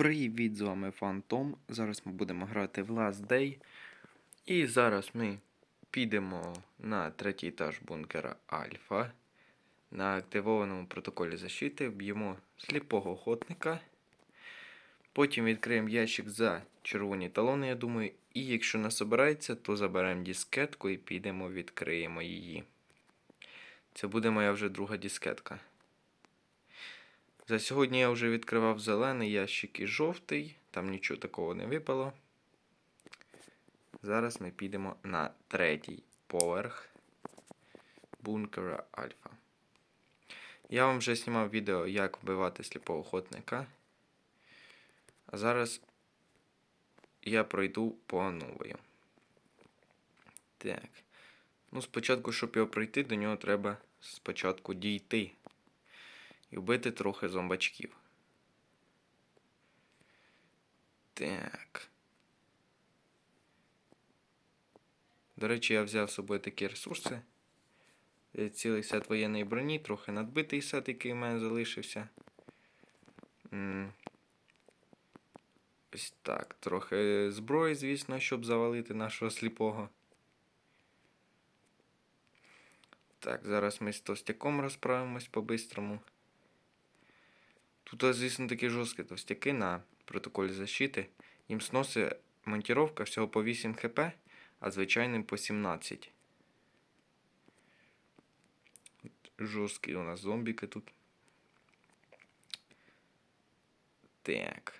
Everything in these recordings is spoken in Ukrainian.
Привіт, з вами Фантом. Зараз ми будемо грати в Last Day. І зараз ми підемо на третій етаж бункера Альфа. На активованому протоколі защити вб'ємо сліпого охотника. Потім відкриємо ящик за червоні талони, я думаю. І якщо не собирається, то заберемо дискетку і підемо відкриємо її. Це буде моя вже друга дискетка. За сьогодні я вже відкривав зелений ящик і жовтий, там нічого такого не випало. Зараз ми підемо на третій поверх бункера Альфа. Я вам вже знімав відео, як вбивати сліпого охотника. А зараз я пройду по новою. Так. Ну, спочатку, щоб його пройти, до нього треба спочатку дійти і вбити трохи зомбачків. Так. До речі, я взяв з собою такі ресурси. Е, Цілий сет воєнної броні, трохи надбитий сет, який в мене залишився. Ось так. Трохи зброї, звісно, щоб завалити нашого сліпого. Так, зараз ми з товстяком розправимось по-бистрому. Тут, звісно, такі жорсткі товстяки на протоколі защити. Їм сносить монтіровка всього по 8 хп, а звичайним по 17. Жорсткі у нас зомбіки тут. Так.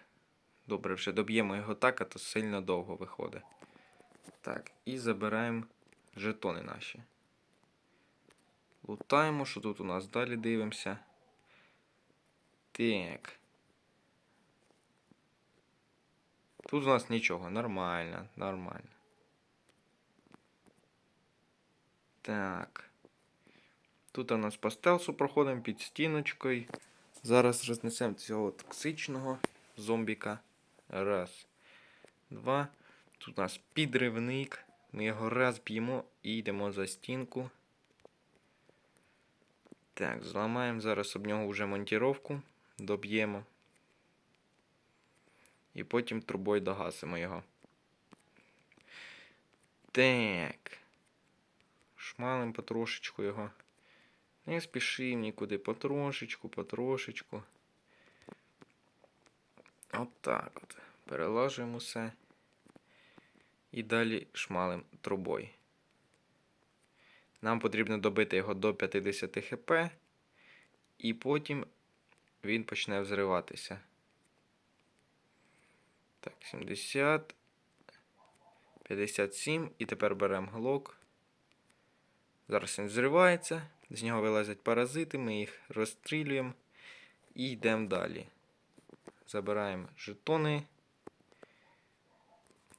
Добре, вже доб'ємо його так, а то сильно довго виходить. Так, і забираємо жетони наші. Лутаємо, що тут у нас далі дивимося. Так. Тут у нас нічого, нормально, нормально. Так. Тут у нас по стелсу проходимо під стіночкою. Зараз рознесемо цього токсичного зомбіка. Раз. Два. Тут у нас підривник. Ми його раз б'ємо і йдемо за стінку. Так, зламаємо зараз об нього вже монтіровку, доб'ємо. І потім трубою догасимо його. Так. Шмалим потрошечку його. Не спішимо нікуди. Потрошечку, потрошечку. Отак от, от. Перелажуємо все. І далі шмалим трубою. Нам потрібно добити його до 50 хп, і потім він почне взриватися. Так, 70. 57. І тепер беремо глок. Зараз він взривається. З нього вилазять паразити, ми їх розстрілюємо і йдемо далі. Забираємо жетони.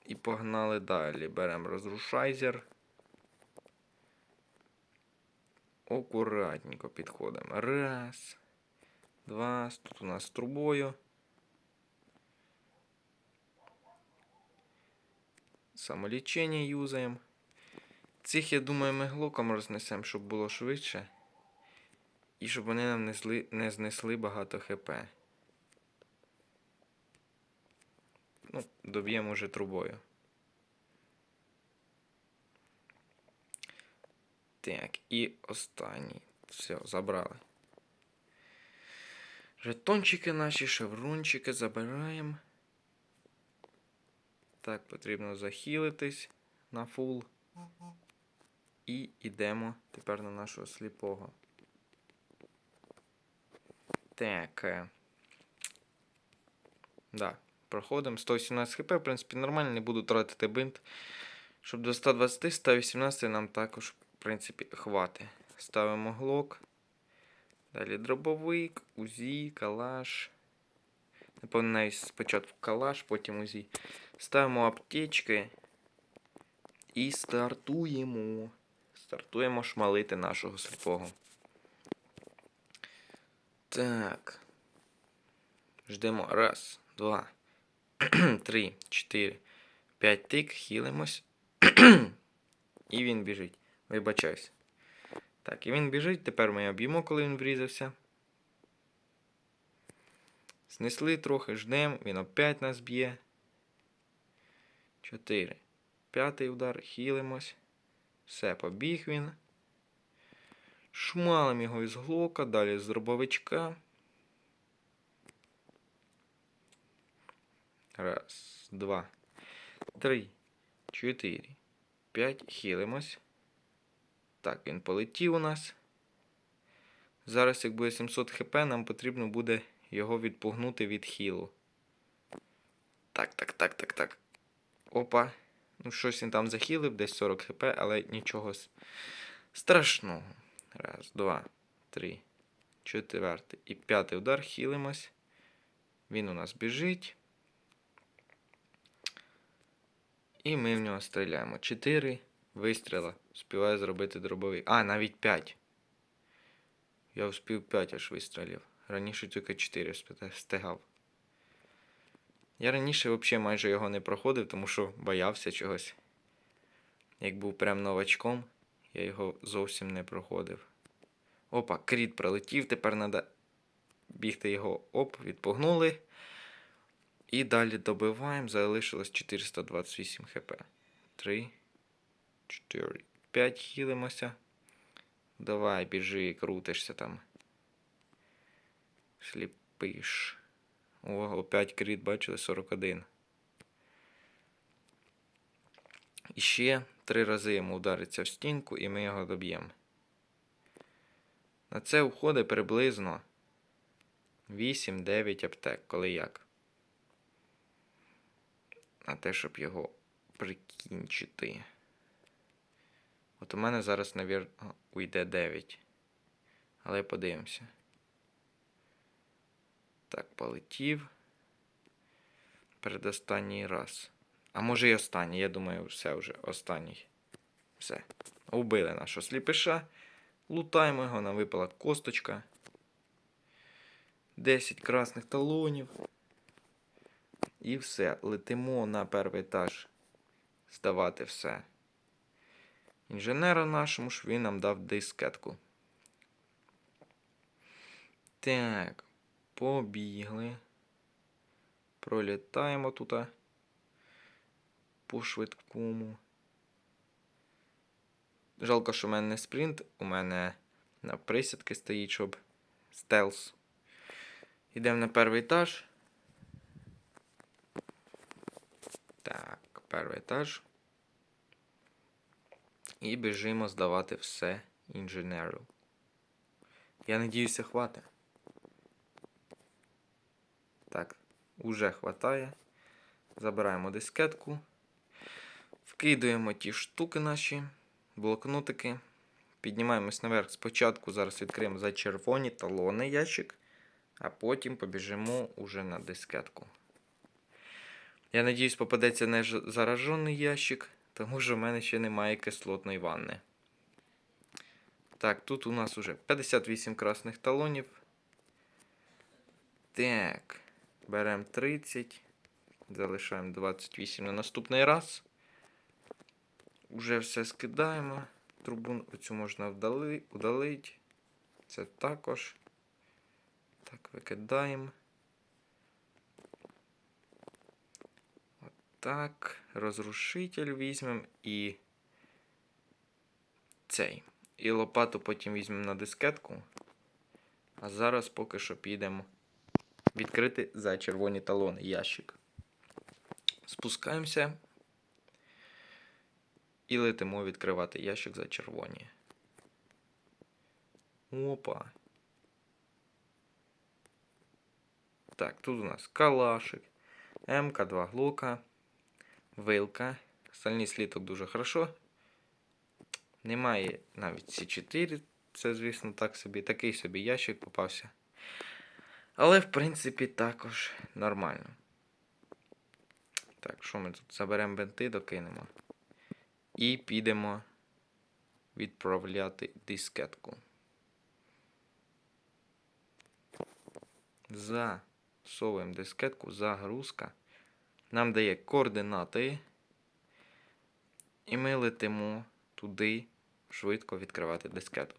І погнали далі. Беремо розрушайзер. Акуратненько підходимо. Раз. Два. Тут у нас з трубою. Самолічення юзаємо. Цих, я думаю, ми глоком рознесемо, щоб було швидше. І щоб вони нам не, зли, не знесли багато хп. Ну, доб'ємо вже трубою. Так, і останній. Все, забрали. Жетончики наші, шеврончики забираємо. Так, потрібно захилитись на фул. І йдемо тепер на нашого сліпого. Так. е, Да, проходимо. 118 хп, в принципі, нормально, не буду тратити бинт. Щоб до 120, 118 нам також, в принципі, хватить. Ставимо глок. Далі дробовик, УЗІ, калаш. Напевно, спочатку калаш, потім УЗІ. Ставимо аптечки. І стартуємо. Стартуємо шмалити нашого сліпого. Так. Ждемо. Раз, два, три, чотири, п'ять тик, хілимось. і він біжить. Вибачайся. Так, і він біжить. Тепер ми об'ємо, коли він врізався. Снесли трохи, ждем, він опять нас б'є. 4. П'ятий удар, хілимось. Все, побіг він. Шмалим його із глока, далі з дробовичка. Раз, два, три, чотири, п'ять. Хілимось. Так, він полетів у нас. Зараз, як буде 700 хп, нам потрібно буде його відпугнути від хілу. Так, так, так, так, так. Опа. Ну, щось він там захилив, десь 40 хп, але нічого страшного. Раз, два, три, четвертий і п'ятий удар. Хілимось. Він у нас біжить. І ми в нього стріляємо. Чотири вистріла. Співаю зробити дробовий. А, навіть 5. Я вспів 5 аж вистрілів. Раніше тільки 4 встигав. Я раніше взагалі майже його не проходив, тому що боявся чогось. Як був прям новачком, я його зовсім не проходив. Опа, кріт пролетів, тепер треба бігти його оп, відпугнули. І далі добиваємо. Залишилось 428 хп. 3, 4, 5 хілимося. Давай, біжи, крутишся там. Сліпиш. О, опять кріт, бачили, 41. І ще три рази йому удариться в стінку, і ми його доб'ємо. На це уходить приблизно 8-9 аптек, коли як. На те, щоб його прикінчити. От у мене зараз, навірно, уйде 9. Але подивимося. Так, полетів. Передостанній раз. А може і останній. Я думаю, все вже останній. Все. Убили нашого сліпиша. Лутаємо його, нам випала косточка. 10 красних талонів. І все. Летимо на перший етаж. Здавати все. Інженера нашому ж він нам дав дискетку. Так. Побігли. Пролітаємо тут. По швидкому. Жалко, що в мене не спринт. У мене на присідки стоїть, щоб стелс. Йдемо на перший етаж. Так, перший етаж. І біжимо здавати все інженеру. Я надіюся, хватить. Так, уже хватає. Забираємо дискетку. Вкидуємо ті штуки наші, блокнотики. Піднімаємось наверх спочатку. Зараз відкриємо за червоні талони ящик, а потім побіжимо уже на дискетку. Я надіюсь, попадеться не заражений ящик, тому що в мене ще немає кислотної ванни. Так, тут у нас уже 58 красних талонів. Так. Беремо 30. Залишаємо 28 на наступний раз. Уже все скидаємо. Трубу оцю можна вдали, удалити. Це також. Так, викидаємо. Отак. Розрушитель візьмемо і цей. І лопату потім візьмемо на дискетку. А зараз поки що підемо відкрити за червоні талони ящик. Спускаємося і летимо відкривати ящик за червоні. Опа. Так, тут у нас калашик, МК2 глока, вилка. Стальний сліток дуже хорошо. Немає навіть С4. Це, звісно, так собі. Такий собі ящик попався. Але, в принципі, також нормально. Так, що ми тут? Заберемо бенти, докинемо. І підемо відправляти дискетку. Засовуємо дискетку, загрузка. Нам дає координати. І ми летимо туди швидко відкривати дискету.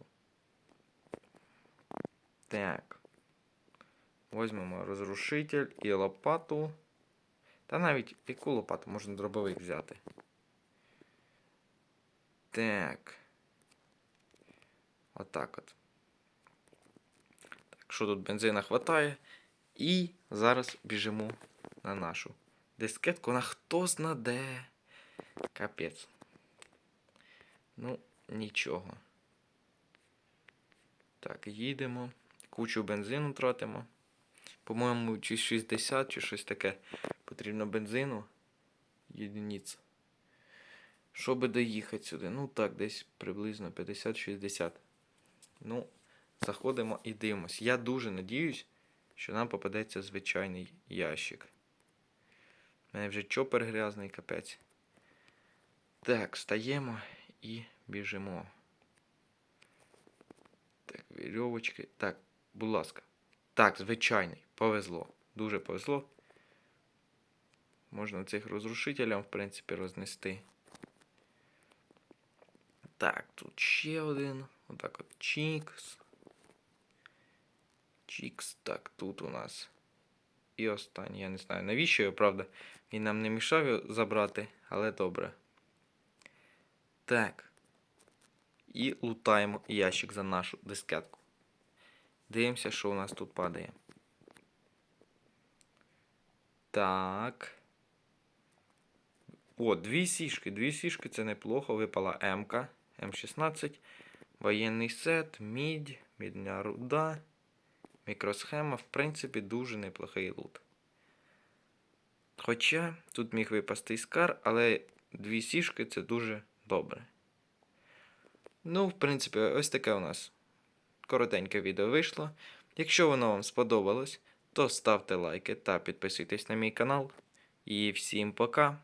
Так. Возьмемо розрушитель і лопату. Та навіть яку лопату можна дробовик взяти. Так. Отак от. Так, що тут бензина хватає. І зараз біжимо на нашу дискетку. На хто знаде. Капець. Ну, нічого. Так, їдемо. Кучу бензину тратимо. По-моєму, чи 60, чи щось таке. Потрібно бензину. Єдиніць. Щоб доїхати сюди. Ну так, десь приблизно 50-60. Ну, заходимо і дивимось. Я дуже надіюсь, що нам попадеться звичайний ящик. Мене вже чопер грязний капець. Так, стаємо і біжимо. Так, вірьовочки. Так, будь ласка. Так, звичайний. Повезло. Дуже повезло. Можна цих розрушителям, в принципі, рознести. Так, тут ще один. Отак от Чікс. Чікс. Так, тут у нас. І останній. Я не знаю, навіщо його, правда. Він нам не мішав його забрати, але добре. Так. І лутаємо ящик за нашу дискетку. Дивимося, що у нас тут падає. Так. О, дві сішки. Дві сішки це неплохо. Випала М-ка. М16. Воєнний сет, мідь, мідня руда, мікросхема. В принципі, дуже неплохий лут. Хоча тут міг випасти іскар, але дві сішки це дуже добре. Ну, в принципі, ось таке у нас коротеньке відео вийшло. Якщо воно вам сподобалось, то ставте лайки та підписуйтесь на мій канал. І всім пока!